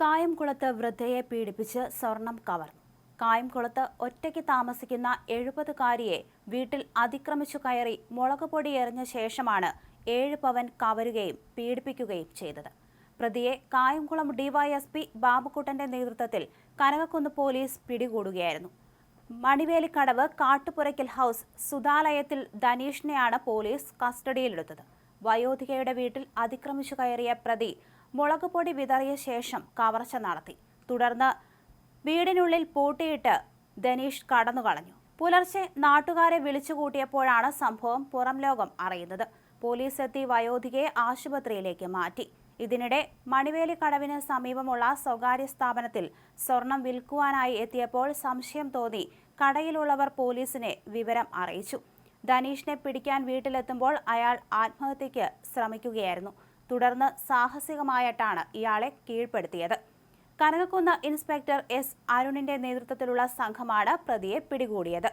കായംകുളത്ത് വൃദ്ധയെ പീഡിപ്പിച്ച് സ്വർണം കവർന്നു. കായംകുളത്ത് ഒറ്റയ്ക്ക് താമസിക്കുന്ന എഴുപതുകാരിയെ വീട്ടിൽ അതിക്രമിച്ചു കയറി മുളക് പൊടി എറിഞ്ഞ ശേഷമാണ് ഏഴ് പവൻ കവരുകയും പീഡിപ്പിക്കുകയും ചെയ്തത്. പ്രതിയെ കായംകുളം ഡിവൈഎസ്പി ബാബുക്കുട്ടന്റെ നേതൃത്വത്തിൽ കനകക്കുന്ന് പോലീസ് പിടികൂടുകയായിരുന്നു. മണിവേലിക്കടവ് കാട്ടുപുരയ്ക്കൽ ഹൗസ് സുതാലയത്തിൽ ധനീഷിനെയാണ് പോലീസ് കസ്റ്റഡിയിലെടുത്തത്. വയോധികയുടെ വീട്ടിൽ അതിക്രമിച്ചു കയറിയ പ്രതി മുളക് പൊടി വിതറിയ ശേഷം കവർച്ച നടത്തി. തുടർന്ന് വീടിനുള്ളിൽ പൂട്ടിയിട്ട് ധനീഷ് കടന്നുകളഞ്ഞു പുലർച്ചെ നാട്ടുകാരെ വിളിച്ചുകൂട്ടിയപ്പോഴാണ് സംഭവം പുറം ലോകം അറിയുന്നത്. പോലീസ് എത്തി വയോധികയെ ആശുപത്രിയിലേക്ക് മാറ്റി. ഇതിനിടെ മണിവേലി കടവിന് സമീപമുള്ള സ്വകാര്യ സ്ഥാപനത്തിൽ സ്വർണം വിൽക്കുവാനായി എത്തിയപ്പോൾ സംശയം തോന്നി കടയിലുള്ളവർ പോലീസിനെ വിവരം അറിയിച്ചു. ധനീഷിനെ പിടിക്കാൻ വീട്ടിലെത്തുമ്പോൾ അയാൾ ആത്മഹത്യയ്ക്ക് ശ്രമിക്കുകയായിരുന്നു. തുടർന്ന് സാഹസികമായിട്ടാണ് ഇയാളെ കീഴ്പ്പെടുത്തിയത്. കനകക്കുന്ന് ഇൻസ്പെക്ടർ എസ് അരുണിന്റെ നേതൃത്വത്തിലുള്ള സംഘമാണ് പ്രതിയെ പിടികൂടിയത്.